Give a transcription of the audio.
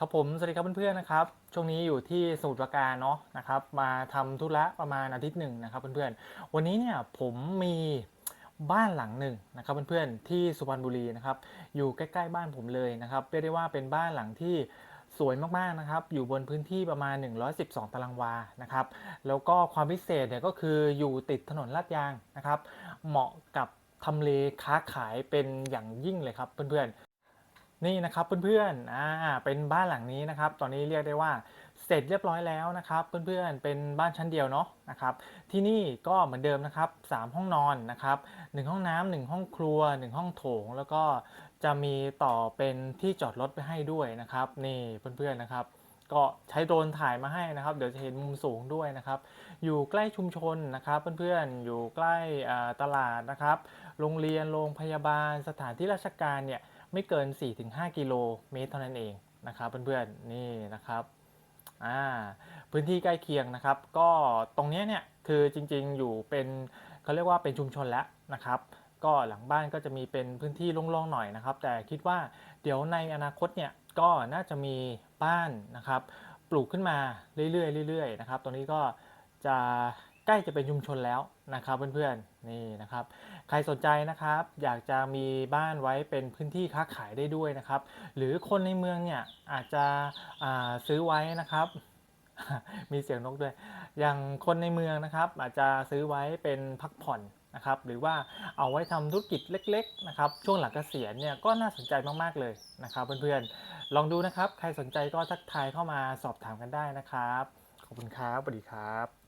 ครับผมสวัสดีครับเพื่อนๆนะครับช่วงนี้อยู่ที่สมุทรปราการเนาะนะครับมาทำธุระประมาณอาทิตย์หนึ่งนะครับเพื่อนๆวันนี้เนี่ยผมมีบ้านหลังหนึ่งนะครับเพื่อนๆที่สุพรรณบุรีนะครับอยู่ใกล้ๆบ้านผมเลยนะครับเรียกได้ว่าเป็นบ้านหลังที่สวยมากๆนะครับอยู่บนพื้นที่ประมาณ 112 ตารางวานะครับแล้วก็ความพิเศษเนี่ยก็คืออยู่ติดถนนลาดยางนะครับเหมาะกับทำเลค้าขายเป็นอย่างยิ่งเลยครับเพื่อนๆ นี่นะครับเพื่อนๆอ่าเป็นบ้านหลังนี้นะครับ ตอนนี้เรียกได้ว่าเสร็จเรียบร้อยแล้วนะครับ เพื่อนๆเป็นบ้านชั้นเดียวเนาะนะครับ ที่นี่ก็เหมือนเดิมนะครับ 3 ห้องนอนนะครับ1ห้องน้ำ1ห้องครัว 1 ห้องโถง แล้วก็จะมีต่อเป็นที่จอดรถไปให้ด้วยนะครับ นี่เพื่อนๆนะครับก็ใช้โดรนถ่ายมาให้นะครับ เดี๋ยวจะเห็นมุมสูงด้วยนะครับ อยู่ใกล้ชุมชนนะครับ เพื่อนๆ อยู่ใกล้ตลาดนะครับ โรงเรียน โรงพยาบาล สถานที่ราชการเนี่ย ไม่เกิน 4-5 กิโลเมตรเท่านั้นเองนะครับเพื่อนๆนี่นะครับอ่าพื้นที่ใกล้เคียงนะครับ ก็ตรงนี้เนี่ยคือจริงๆอยู่เป็นเขาเรียกว่าเป็นชุมชนแล้วนะครับ ก็หลังบ้านก็จะมีเป็นพื้นที่โล่งๆหน่อยนะครับ แต่คิดว่าเดี๋ยวในอนาคตเนี่ยก็น่าจะมีบ้านนะครับ ปลูกขึ้นมาเรื่อยๆเรื่อยๆนะครับตรงนี้ก็จะ ใกล้จะเป็นชุมชนแล้วนะครับเพื่อนๆนี่นะครับ ใครสนใจนะครับ อยากจะมีบ้านไว้เป็นพื้นที่ค้าขายได้ด้วยนะครับ หรือคนในเมืองเนี่ยอาจจะซื้อไว้นะครับ มีเสียงนกด้วย อย่างคนในเมืองนะครับ อาจจะซื้อไว้เป็นพักผ่อนนะครับหรือว่าเอาไว้ทำธุรกิจเล็กๆนะครับช่วงหลังเกษียณเนี่ยก็น่าสนใจมากๆเลยนะครับเพื่อนๆลองดูนะครับ ใครสนใจก็ทักทายเข้ามาสอบถามกันได้นะครับ ขอบคุณครับสวัสดีครับ